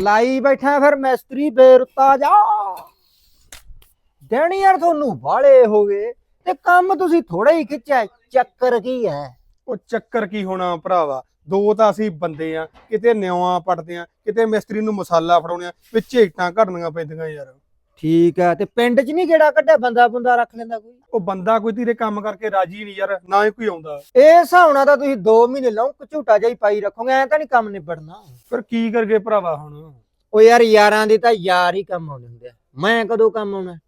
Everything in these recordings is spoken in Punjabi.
ਲਾਈ ਬੈਠਾ ਫਿਰ ਮਿਸਤਰੀ ਬੇਰੁੱਤਾ ਜਾ। ਦੇਣੀ ਯਾਰ ਤੁਹਾਨੂੰ ਬਾਲੇ ਹੋ ਗਏ ਤੇ ਕੰਮ ਤੁਸੀਂ ਥੋੜਾ ਹੀ ਖਿੱਚਿਆ, ਚੱਕਰ ਕੀ ਹੈ? ਉਹ ਚੱਕਰ ਕੀ ਹੋਣਾ ਭਰਾਵਾ? ਦੋ ਤਾਂ ਅਸੀਂ ਬੰਦੇ ਆ, ਕਿਤੇ ਨਿਉਆਂ ਪੜਦੇ ਆ, ਕਿਤੇ ਮਿਸਤਰੀ ਨੂੰ ਮਸਾਲਾ ਫੜਾਉਣੇ ਆ, ਵਿੱਚ ਇੱਟਾਂ ਘੜਨੀਆਂ ਪੈਂਦੀਆਂ ਯਾਰ। ਠੀਕ ਹੈ ਤੇ ਪਿੰਡ 'ਚ ਨਹੀਂ ਕਿਹੜਾ ਕੱਢਿਆ ਬੰਦਾ ਬੰਦਾ ਰੱਖ ਲੈਂਦਾ ਕੋਈ? ਉਹ ਬੰਦਾ ਕੋਈ ਤੇਰੇ ਕੰਮ ਕਰਕੇ ਰਾਜੀ ਨਹੀਂ ਯਾਰ ਨਾ ਹੀ ਕੋਈ ਆਉਂਦਾ। ਇਹ ਹਿਸਾਬ ਨਾਲ ਤਾਂ ਤੁਸੀਂ 2 ਮਹੀਨੇ ਲੌਂਕ ਝੂਟਾ ਜਿਹਾ ਹੀ ਪਾਈ ਰੱਖੋਗੇ ਐ ਤਾਂ ਨਹੀਂ ਕੰਮ ਨਿਬੜਨਾ। ਫਿਰ ਕੀ ਕਰਗੇ ਭਰਾਵਾ ਹੁਣ? ਉਹ ਯਾਰ ਯਾਰਾਂ ਦੇ ਤਾਂ ਯਾਰ ਹੀ ਕੰਮ ਆਉਂਦੇ ਹੁੰਦੇ ਆ। ਮੈਂ ਕਦੋਂ ਕੰਮ ਆਉਣਾ?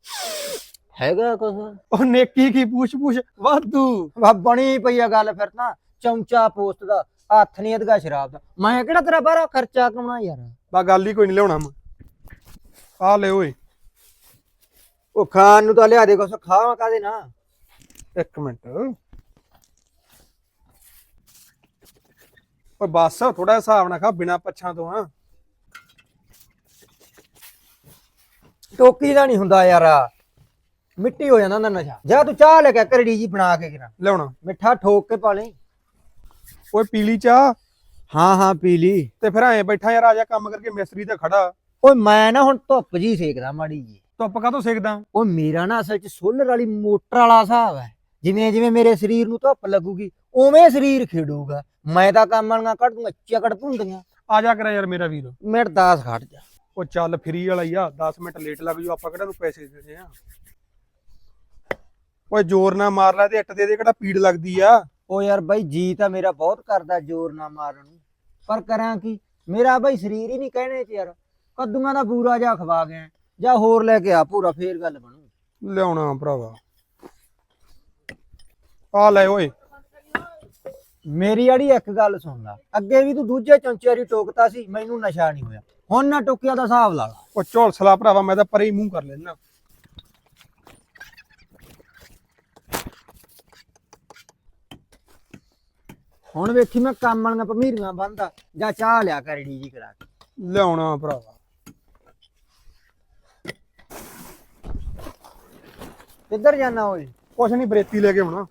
ਹੈਗਾ ਕੁਛ? ਉਹ ਨੇਕੀ ਕੀ ਪੁੱਛ ਪੁੱਛ ਵਾਧੂ। ਵਾ ਬਣੀ ਪਈ ਆ ਗੱਲ ਫਿਰ ਤਾਂ। ਚੌਂਚਾ ਪੋਸਟ ਦਾ ਹੱਥ ਨਹੀਂ ਅਧਗਾ ਸ਼ਰਾਬ ਦਾ। ਮੈਂ ਕਿਹੜਾ ਤੇਰਾ ਬਾਹਰਾ ਖਰਚਾ ਕਮਾਉਣਾ ਯਾਰ? ਬਾ ਗੱਲ ਹੀ ਕੋਈ ਨਹੀਂ ਲਿਆਉਣਾ ਮੈਂ। ਆ ਲੈ ਓਏ। ਉਹ ਖਾਣ ਨੂੰ ਤਾਂ ਲਿਆ ਦੇ ਕੁਛ ਖਾਵਾਂ ਕਾਦੇ ਨਾ ਇੱਕ ਮਿੰਟ। ਓਏ ਬਸ ਥੋੜਾ ਹਿਸਾਬ ਨਾਲ ਖਾ ਬਿਨਾ ਪੱਛਾਂ ਤੋਂ ਆ ਟੋਕੀ ਦਾ ਨਹੀਂ ਹੁੰਦਾ ਯਾਰ। ਮਿੱਟੀ ਹੋ ਜਾਂਦਾ ਹੁੰਦਾ ਨਸ਼ਾ। ਜਾ ਤੂੰ ਚਾਹ ਲੈ ਕੇ ਕਰੜੀ ਜੀ ਬਣਾ ਕੇ ਕਿਰਾ ਲਿਆਉਣਾ। ਮਿੱਠਾ ਠੋਕ ਕੇ ਪਾ ਲਈ। ਓਏ ਪੀਲੀ ਚਾਹ? ਹਾਂ ਹਾਂ ਪੀ ਲਈ ਤੇ ਫਿਰ ਐਂ ਬੈਠਾ ਯਾਰ ਆ ਜਾ ਕੰਮ ਕਰਕੇ ਮਿਸਤਰੀ ਤੇ ਖੜਾ। ਓਏ ਮੈਂ ਨਾ ਹੁਣ ਧੁੱਪ ਜੀ ਸੇਕਦਾ ਮਾੜੀ ਜੀ ਧੁੱਪ ਕਾਹਤੋਂ ਸਿੱਖਦਾ ਉਹ ਮੇਰਾ ਨਾ ਅਸਲ ਚ ਸੋਲਰ ਵਾਲੀ ਮੋਟਰ ਵਾਲਾ ਹਿਸਾਬ ਹੈ। ਜਿਵੇਂ ਜਿਵੇਂ ਮੇਰੇ ਸਰੀਰ ਨੂੰ ਧੁੱਪ ਲੱਗੂਗੀ ਉਵੇਂ ਸਰੀਰ ਖੇਡੂਗਾ। ਮੈਂ ਤਾਂ ਕੰਮ ਵਾਲੀਆਂ ਕੱਢ ਦੂੰਗਾ ਚਕੜ ਭੁੰਦੀਆਂ ਆ ਜਾ ਕਰਾ ਯਾਰ ਮੇਰਾ ਵੀਰ। ਮਿੰਟ 10 ਖੜ ਜਾ। ਉਹ ਚੱਲ ਫਰੀ ਵਾਲਾ ਹੀ ਆ 10 ਮਿੰਟ ਲੇਟ ਲੱਗ ਜੂ ਆਪਾਂ ਕਿਹੜਾ ਨੂੰ ਪੈਸੇ ਦੇਣੇ ਆ? ਓਏ ਜ਼ੋਰ ਨਾ ਮਾਰ ਲੈ ਤੇ ਇੱਟ ਦੇ ਦੇ ਕਿਹੜਾ ਪੀੜ ਲੱਗਦੀ ਆ? ਉਹ ਯਾਰ ਬਾਈ ਜੀ ਤਾਂ ਮੇਰਾ ਬਹੁਤ ਕਰਦਾ ਜ਼ੋਰ ਨਾ ਮਾਰਨ ਨੂੰ। ਪਰ ਕਰਾਂ ਕੀ? ਮੇਰਾ ਬਾਈ ਸਰੀਰ ਹੀ ਨਹੀਂ ਕਹਿਣੇ ਚ ਯਾਰ। ਕੱਦੂਆਂ ਦਾ ਪੂਰਾ ਜਾ ਖਵਾ ਗਿਆ। ਜਾਂ ਹੋਰ ਲੈ ਕੇ ਆ ਪੂਰਾ ਫੇਰ ਗੱਲ ਬਣੂ। ਲਿਆਉਣਾ ਭਰਾਵਾ। ਆ ਲੈ ਓਏ। ਮੇਰੀ ਆੜੀ ਇੱਕ ਗੱਲ ਸੁਣ ਲਾ। ਅੱਗੇ ਵੀ ਤੂੰ ਦੂਜੇ ਚੌਂਚੇ ਵਾਰੀ ਟੋਕਤਾ ਸੀ ਮੈਨੂੰ ਨਸ਼ਾ ਨਹੀਂ ਹੋਇਆ। ਹੁਣ ਨਾ ਟੋਕਿਆ ਦਾ ਹਿਸਾਬ ਲਾ ਲਾ। ਉਹ ਝੋਲਸਲਾ ਭਰਾਵਾ ਮੈਂ ਤਾਂ ਪਰੇ ਹੀ ਮੂੰਹ ਕਰ ਲੈਣਾ ਹੁਣ ਵੇਖੀ ਮੈਂ ਕੰਮ ਵਾਲੀਆਂ ਭਮੀਰੀਆਂ ਬੰਦਾ ਜਾਂ ਚਾਹ ਲਿਆ ਕਰੜੀ ਜੀ ਕਰਾ ਕੇ। ਲਿਆਉਣਾ ਭਰਾਵਾ। ਕਿੱਧਰ ਜਾਣਾ ਓਏ? ਕੁਛ ਨਹੀਂ ਬਰੇਤੀ ਲੈ ਕੇ ਆਉਣਾ।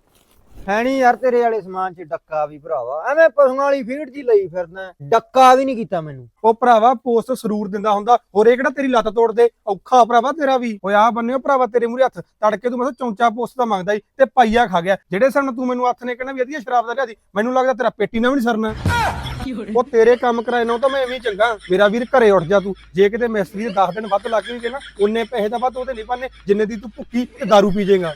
ਹੈ ਨਹੀਂ ਯਾਰ ਤੇਰੇ ਵਾਲੇ ਸਮਾਨ 'ਚ ਡੱਕਾ ਵੀ ਭਰਾਵਾ। ਐਵੇਂ ਪਸ਼ੂਆਂ ਵਾਲੀ ਫੀਡ ਜੀ ਲਈ ਫਿਰਦਾ ਡੱਕਾ ਵੀ ਨਹੀਂ ਕੀਤਾ ਮੈਨੂੰ। ਉਹ ਭਰਾਵਾ ਪੋਸਟ ਸਰੂਰ ਦਿੰਦਾ ਹੁੰਦਾ। ਹੋਰ ਇਹ ਕਿਹੜਾ ਤੇਰੀ ਲੱਤ ਤੋੜ ਦੇ ਔਖਾ ਭਰਾਵਾ ਤੇਰਾ ਵੀ। ਓਏ ਆ ਬੰਨਿਓ ਭਰਾਵਾ ਤੇਰੇ ਮੂਰੇ ਹੱਥ। ਤੜਕੇ ਤੂੰ ਮੈਂ ਚੌਂਚਾ ਪੋਸਟ ਦਾ ਮੰਗਦਾ ਸੀ ਤੇ ਪਾਈਆ ਖਾ ਗਿਆ। ਜਿਹੜੇ ਸਾਹਮਣੇ ਤੂੰ ਮੈਨੂੰ ਹੱਥ ਨੇ ਕਹਿਣਾ ਵੀ ਵਧੀਆ ਸ਼ਰਾਬ ਦਾ ਲਿਆਦੀ ਮੈਨੂੰ ਲੱਗਦਾ ਤੇਰਾ ਪੇਟੀ ਨਾਲ ਵੀ ਨਹੀਂ ਸਰਨਾ। ਉਹ ਤੇਰੇ ਕੰਮ ਕਰਾਏ ਨਾ ਤਾਂ ਮੈਂ ਐਵੇਂ ਚੰਗਾ। ਮੇਰਾ ਵੀਰ ਘਰੇ ਉੱਠ ਜਾ ਤੂੰ। ਜੇ ਕਿਤੇ ਮਿਸਤਰੀ ਦੇ 10 ਦਿਨ ਵੱਧ ਲੱਗ ਵੀ ਗਏ ਨਾ ਉਹਨੇ ਪੈਸੇ ਤਾਂ ਵੱਧ ਉਹਦੇ ਨਹੀਂ ਪਾਣੇ ਜਿੰਨੇ ਦੀ ਤੂੰ ਭੁੱਖੀ ਤੇ दारू ਪੀ ਜਾਏਗਾ।